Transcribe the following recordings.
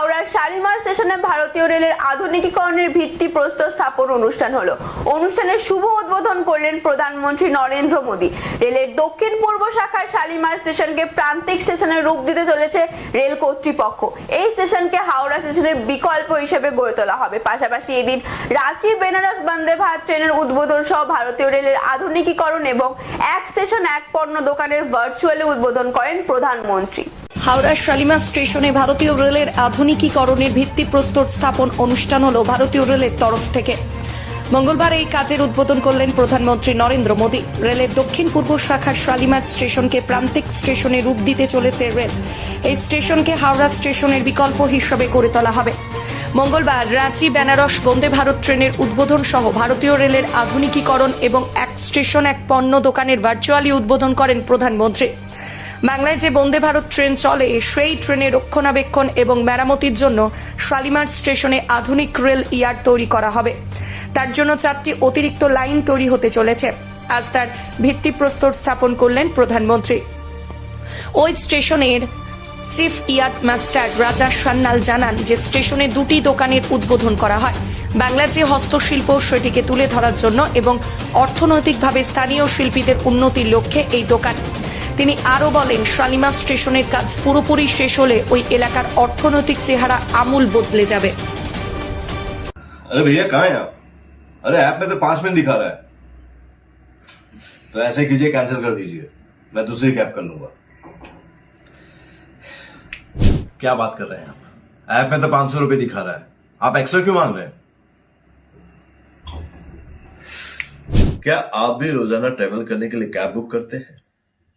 হাওড়ার শালিমার স্টেশনে ভারতীয় রেলের আধুনিকীকরণের ভিত্তি প্রস্তর স্থাপন অনুষ্ঠান হলো। অনুষ্ঠানের শুভ উদ্বোধন করলেন প্রধানমন্ত্রী নরেন্দ্র মোদী। রেলের দক্ষিণ পূর্ব শাখার শালিমার স্টেশনকে প্রান্তিক স্টেশনের রূপ দিতে চলেছে রেল কর্তৃপক্ষ। এই স্টেশনকে হাওড়া স্টেশনের বিকল্প হিসেবে গড়ে তোলা হবে। পাশাপাশি এদিন রাঁচি, বেনারস, বন্দে ভারত ট্রেনের উদ্বোধন সহ ভারতীয় রেলের আধুনিকীকরণ এবং এক স্টেশন, এক পণ্য দোকানের ভার্চুয়ালি উদ্বোধন করেন প্রধানমন্ত্রী। হাওড়া শালিমার স্টেশনে ভারতীয় রেলের আধুনিকীকরণের ভিত্তিপ্রস্তর স্থাপন অনুষ্ঠান হল ভারতীয় রেলের তরফ থেকে। মঙ্গলবার এই কাজের উদ্বোধন করলেন প্রধানমন্ত্রী নরেন্দ্র মোদী। রেলের দক্ষিণ পূর্ব শাখার শালিমার স্টেশনকে প্রান্তিক স্টেশনে রূপ দিতে চলেছে রেল। এই স্টেশনকে হাওড়া স্টেশনের বিকল্প হিসেবে গড়ে তোলা হবে। মঙ্গলবার রাঁচি, বেনারস, বন্দে ভারত ট্রেনের উদ্বোধন সহ ভারতীয় রেলের আধুনিকীকরণ এবং এক স্টেশন, এক পণ্য দোকানের ভার্চুয়ালি উদ্বোধন করেন প্রধানমন্ত্রী। বাংলায় যে বন্দে ভারত ট্রেন চলে, সেই ট্রেনের রক্ষণাবেক্ষণ এবং মেরামতির জন্য শালিমার স্টেশনে আধুনিক রেল ইয়ার্ড তৈরি করা হবে। তার জন্য চারটি অতিরিক্ত লাইন তৈরি হতে চলেছে। আজ তার ভিত্তিপ্রস্তর স্থাপন করলেন প্রধানমন্ত্রী। ওই স্টেশনের চিফ ইয়ার্ড মাস্টার রাজা সান্যাল জানান যে স্টেশনে দুটি দোকানের উদ্বোধন করা হয়। বাংলার যে হস্তশিল্প, সেটিকে তুলে ধরার জন্য এবং অর্থনৈতিকভাবে স্থানীয় শিল্পীদের উন্নতির লক্ষ্যে এই দোকান তিনি আরও বলেন শালিমা স্টেশনের কাজ পুরোপুরি শেষ হলে ওই এলাকার অর্থনৈতিক চেহারা আমূল বদলে যাবে अरे भैया कहाँ हैं आप अरे ऐप में तो पांच मिनट दिखा रहा है तो ऐसे कीजिए कैंसिल कर दीजिए मैं दूसरी कैब कर लूंगा क्या बात कर रहे हैं आप ऐप में तो पांच सौ रुपए दिखा रहा है आप एक्स्ट्रा क्यों मांग रहे हैं क्या आप भी रोजाना ट्रेवल करने के लिए कैब बुक करते हैं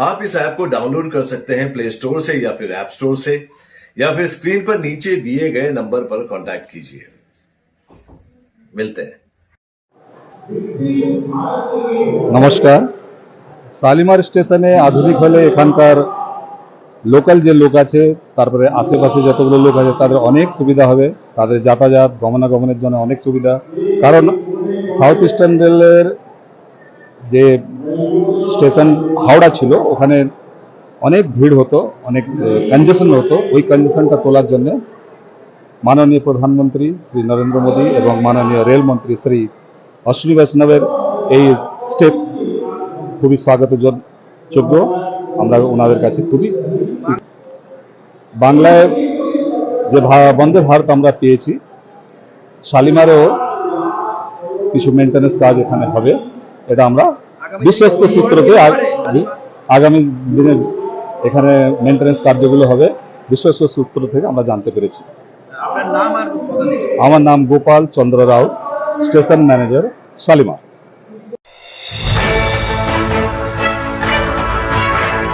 आप इस ऐप को डाउनलोड कर सकते हैं प्ले स्टोर से या फिर ऐप स्टोर से या फिर स्क्रीन पर नीचे दिए गए नंबर पर कांटेक्ट कीजिए मिलते हैं নমস্কার শালিমার স্টেশনে আধুনিক হলে এখানকার লোকাল যে লোক আছে তারপরে আশেপাশে যতগুলো লোক আছে তাদের অনেক সুবিধা হবে তাদের যাতায়াত গমনাগমনের জন্য অনেক সুবিধা কারণ সাউথ ইস্টার্ন রেলের যে স্টেশন হাওড়া ছিল, ওখানে অনেক ভিড় হতো, অনেক কনজেশন হতো। ওই কনজেশনটা তোলার জন্য মাননীয় প্রধানমন্ত্রী শ্রী নরেন্দ্র মোদী এবং মাননীয় রেলমন্ত্রী শ্রী অশ্বিনী বৈষ্ণবের এই স্টেপ খুবই স্বাগত যোগ্য আমরা ওনাদের কাছে খুবই বাংলায় যে বন্দে ভারত আমরা পেয়েছি, শালিমারেও কিছু মেনটেন্যান্স কাজ এখানে হবে, এটা আমরা বিশ্বস্ত সূত্রকে আগ- আগামী দিনে এখানে মেনটেন্স কার্যগুলো হবে। বিশ্বস্ত সূত্র থেকে আমরা জানতে পেরেছি? আমার নাম গোপাল চন্দ্র রাও স্টেশন ম্যানেজার শালিমার।